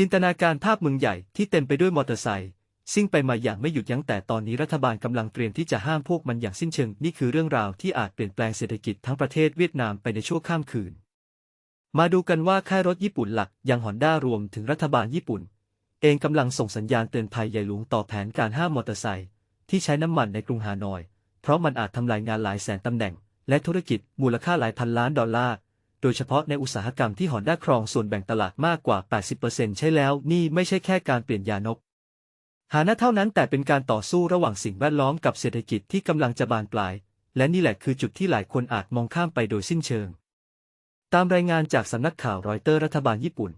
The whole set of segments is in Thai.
จินตนาการภาพเมืองใหญ่ที่เต็มไปด้วยมอเตอร์ไซค์ซิ่งไปมาอย่างไม่หยุดยั้งแต่ตอนนี้รัฐบาลกำลังเตรียมที่จะห้ามพวกมันอย่างสิ้นเชิง นี่คือเรื่องราวที่อาจเปลี่ยนแปลงเศรษฐกิจทั้งประเทศเวียดนามไปในชั่วข้ามคืน มาดูกันว่าค่ายรถญี่ปุ่นหลักอย่างฮอนด้ารวมถึงรัฐบาลญี่ปุ่น เองกำลังส่งสัญญาณเตือนภัยใหญ่หลวงต่อแผนการห้ามมอเตอร์ไซค์ที่ใช้น้ำมันในกรุงฮานอย เพราะมันอาจทำลายงานหลายแสนตำแหน่ง และธุรกิจมูลค่าหลายพันล้านดอลลาร์ โดยเฉพาะในอุตสาหกรรมที่ฮอนด้าครองส่วนแบ่งตลาดมากกว่า 80%ใช่แล้วนี่ไม่ใช่แค่การเปลี่ยนยานก หานะเท่านั้นแต่เป็นการต่อสู้ระหว่างสิ่งแวดล้อมกับเศรษฐกิจที่กำลังจะบานปลาย และนี่แหละคือจุดที่หลายคนอาจมองข้ามไปโดยสิ้นเชิง ตามรายงานจากสำนักข่าวรอยเตอร์รัฐบาลญี่ปุ่น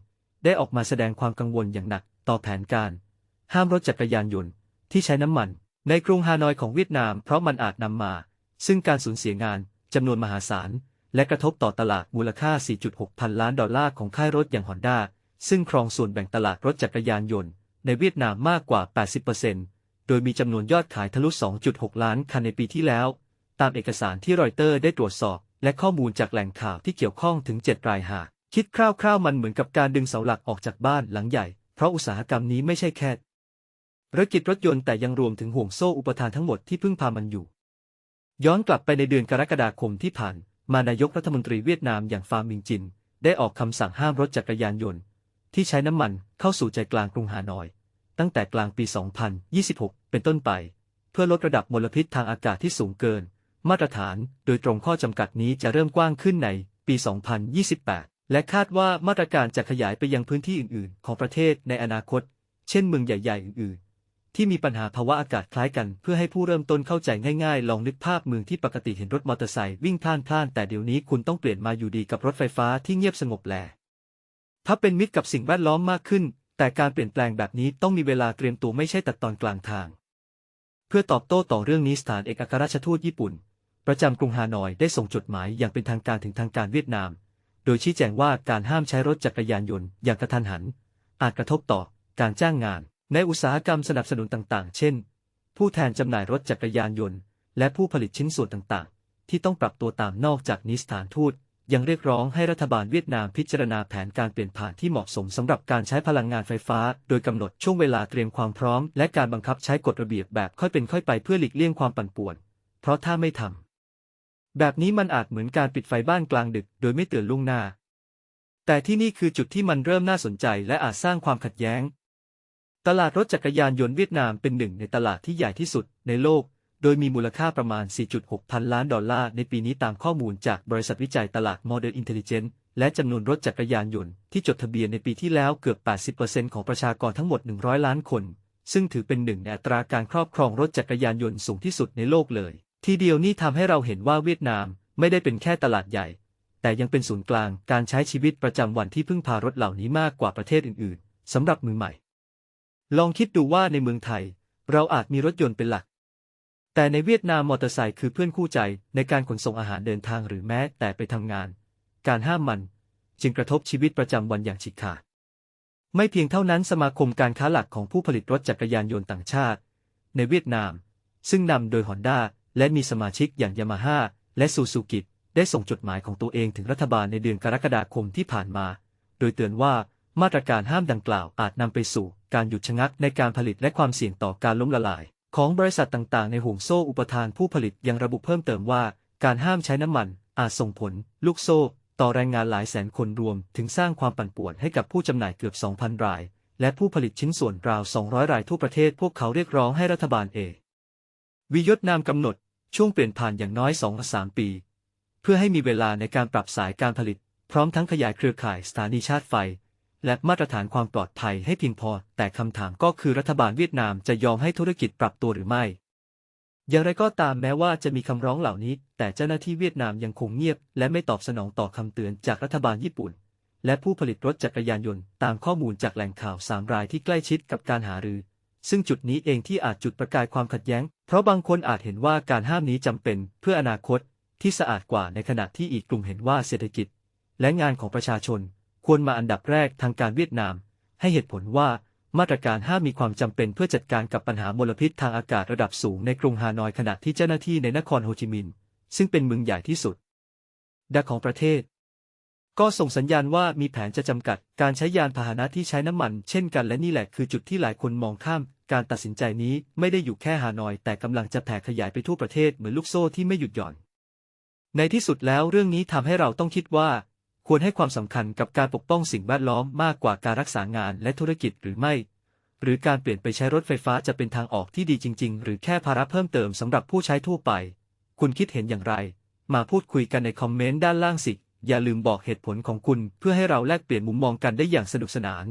ได้ออกมาแสดงความกังวลอย่างหนัก ต่อแผนการ ห้ามรถจักรยานยนต์ที่ใช้น้ำมัน ในกรุงฮานอยของเวียดนาม เพราะมันอาจนำมา ซึ่งการสูญเสียงานจำนวนมหาศาล และกระทบต่อตลาดมูลค่า 4.6 พันล้านดอลลาร์ของค่ายรถอย่างฮอนด้าซึ่งครองส่วนแบ่งตลาดรถจักรยานยนต์ ในเวียดนามมากกว่า 80%โดยมีจำนวนยอดขายทะลุ 2.6 ล้านคันในปีที่แล้ว ตามเอกสารที่รอยเตอร์ได้ตรวจสอบ และข้อมูลจากแหล่งข่าวที่เกี่ยวข้องถึง 7 รายหาคิดคร่าวๆมันเหมือนกับการดึงเสาหลักออกจากบ้านหลังใหญ่ เพราะอุตสาหกรรมนี้ไม่ใช่แค่ธุรกิจรถยนต์แต่ยังรวมถึงห่วงโซ่อุปทานทั้งหมดที่พึ่งพามันอยู่ ย้อนกลับไปในเดือนกรกฎาคมที่ผ่าน มานายกรัฐมนตรีเวียดนามอย่างฟามิงจิน ได้ออกคำสั่งห้ามรถจักรยานยนต์ ที่ใช้น้ำมันเข้าสู่ใจกลางกรุงฮานอย ตั้งแต่กลางปี 2026 เป็นต้นไป เพื่อลดระดับมลพิษทางอากาศที่สูงเกิน มาตรฐานโดยตรงข้อจำกัดนี้จะเริ่มกว้างขึ้นในปี 2028 และคาดว่ามาตรการจะขยายไปยังพื้นที่อื่น ๆ ของประเทศในอนาคต เช่นเมืองใหญ่ ๆ อื่น ๆ ที่มีปัญหาภาวะอากาศคล้ายกัน เพื่อให้ผู้เริ่มต้นเข้าใจง่ายๆ ลองนึกภาพเมืองที่ปกติเห็นรถมอเตอร์ไซค์วิ่งพล่านแต่เดี๋ยวนี้คุณต้องเปลี่ยนมาอยู่ดีกับรถไฟฟ้าที่เงียบสงบแลถ้าเป็นมิตรกับสิ่งแวดล้อมมากขึ้น แต่การเปลี่ยนแปลงแบบนี้ต้องมีเวลาเตรียมตัวไม่ใช่ตัดตอนกลางทาง เพื่อตอบโต้ต่อเรื่องนี้สถานเอกอัครราชทูตญี่ปุ่น ประจำกรุงฮานอยได้ส่งจดหมายอย่างเป็นทางการถึงทางการเวียดนาม โดยชี้แจงว่าการห้ามใช้รถจักรยานยนต์อย่างกระทันหัน อาจกระทบต่อการจ้างงาน ในอุตสาหกรรมสนับสนุนต่างๆ เช่น ผู้แทนจำหน่ายรถจักรยานยนต์ และผู้ผลิตชิ้นส่วนต่างๆ ที่ต้องปรับตัวตามนอกจากนี้สถานทูตยังเรียกร้องให้รัฐบาลเวียดนามพิจารณาแผนการเปลี่ยนผ่านที่เหมาะสมสำหรับการใช้พลังงานไฟฟ้า โดยกำหนดช่วงเวลาเตรียมความพร้อม และการบังคับใช้กฎระเบียบแบบค่อยเป็นค่อยไปเพื่อหลีกเลี่ยงความปั่นป่วน เพราะถ้าไม่ทำแบบนี้มันอาจเหมือนการปิดไฟบ้านกลางดึก โดยไม่เตือนล่วงหน้า แต่ที่นี่คือจุดที่มันเริ่มน่าสนใจและอาจสร้างความขัดแย้ง ตลาดรถจักรยานยนต์เวียดนามเป็นหนึ่งในตลาดที่ใหญ่ที่สุดในโลก โดยมีมูลค่าประมาณ 4.6 พันล้านดอลลาร์ในปีนี้ตามข้อมูลจากบริษัทวิจัยตลาด Modern Intelligence และจำนวนรถจักรยานยนต์ที่จดทะเบียนในปีที่แล้วเกือบ 80%ของประชากรทั้งหมด 100 ล้านคน ซึ่งถือเป็นหนึ่งในอัตราการครอบครองรถจักรยานยนต์สูงที่สุดในโลกเลย ทีเดียวนี่ทำให้เราเห็นว่าเวียดนามไม่ได้เป็นแค่ตลาดใหญ่ แต่ยังเป็นศูนย์กลางการใช้ชีวิตประจำวันที่พึ่งพารถเหล่านี้มากกว่าประเทศอื่นๆสำหรับมือใหม่ ลองคิดดูว่าในเมืองไทย เราอาจมีรถยนต์เป็นหลัก แต่ในเวียดนามมอเตอร์ไซค์คือเพื่อนคู่ใจในการขนส่งอาหารเดินทางหรือแม้แต่ไปทำงาน การห้ามมันจึงกระทบชีวิตประจำวันอย่างฉีกขาด ไม่เพียงเท่านั้นสมาคมการค้าหลักของผู้ผลิตรถจักรยานยนต์ต่างชาติ ในเวียดนาม ซึ่งนำโดยฮอนด้าและมีสมาชิกอย่างยามาฮ่าและซูซูกิได้ส่งจดหมายของตัวเองถึงรัฐบาลในเดือนกรกฎาคมที่ผ่านมา โดยเตือนว่า มาตรการห้ามดังกล่าวอาจนำไปสู่การหยุดชะงักในการผลิตและความเสี่ยงต่อการล้มละลาย ของบริษัทต่างๆ ในห่วงโซ่อุปทานผู้ผลิตยังระบุเพิ่มเติมว่า การห้ามใช้น้ำมันอาจส่งผล ลูกโซ่ ต่อแรงงานหลายแสนคนรวม ถึงสร้างความปั่นป่วนให้กับผู้จำหน่ายเกือบ 2,000 ราย และผู้ผลิตชิ้นส่วนราว 200 รายทั่วประเทศพวกเขาเรียกร้องให้รัฐบาลเอวิยศนามกำหนด ช่วงเปลี่ยนผ่านอย่างน้อย 2-3 ปี เพื่อให้มีเวลาในการปรับสายการผลิต พร้อมทั้งขยายเครือข่ายสถานีชาร์จไฟ และมาตรฐานความปลอดภัยให้เพียงพอ แต่คำถามก็คือรัฐบาลเวียดนามจะยอมให้ธุรกิจปรับตัวหรือไม่ อย่างไรก็ตามแม้ว่าจะมีคำร้องเหล่านี้ แต่เจ้าหน้าที่เวียดนามยังคงเงียบ และไม่ตอบสนองต่อคำเตือนจากรัฐบาลญี่ปุ่น และผู้ผลิตรถจักรยานยนต์ตามข้อมูลจากแหล่งข่าวสามรายที่ใกล้ชิดกับการหารือ ซึ่งจุดนี้เองที่อาจจุดประกายความขัดแย้ง เพราะบางคนอาจเห็นว่าการห้ามนี้จำเป็นเพื่ออนาคตที่สะอาดกว่าในขณะที่อีกกลุ่มเห็นว่าเศรษฐกิจ และงานของประชาชน ควรมาอันดับแรกทางการเวียดนาม ให้เหตุผลว่ามาตรการห้ามมีความจำเป็นเพื่อจัดการกับปัญหามลพิษทางอากาศระดับสูงในกรุงฮานอยขณะที่เจ้าหน้าที่ในนครโฮจิมินห์ซึ่งเป็นเมืองใหญ่ที่สุดดักของประเทศ ก็ส่งสัญญาณว่ามีแผนจะจำกัดการใช้ยานพาหนะที่ใช้น้ำมัน เช่นกันและนี่แหละคือจุดที่หลายคนมองข้าม การตัดสินใจนี้ไม่ได้อยู่แค่ฮานอย แต่กำลังจะแผ่ขยายไปทั่วประเทศเหมือนลูกโซ่ที่ไม่หยุดหย่อน ในที่สุดแล้วเรื่องนี้ทำให้เราต้องคิดว่า ควรให้ความสำคัญกับการปกป้องสิ่งแวดล้อมมากกว่าการรักษางานและธุรกิจหรือไม่ หรือการเปลี่ยนไปใช้รถไฟฟ้าจะเป็นทางออกที่ดีจริง ๆ หรือแค่ภาระเพิ่มเติมสำหรับผู้ใช้ทั่วไป คุณคิดเห็นอย่างไร มาพูดคุยกันในคอมเมนต์ด้านล่างสิ อย่าลืมบอกเหตุผลของคุณเพื่อให้เราแลกเปลี่ยนมุมมองกันได้อย่างสนุกสนาน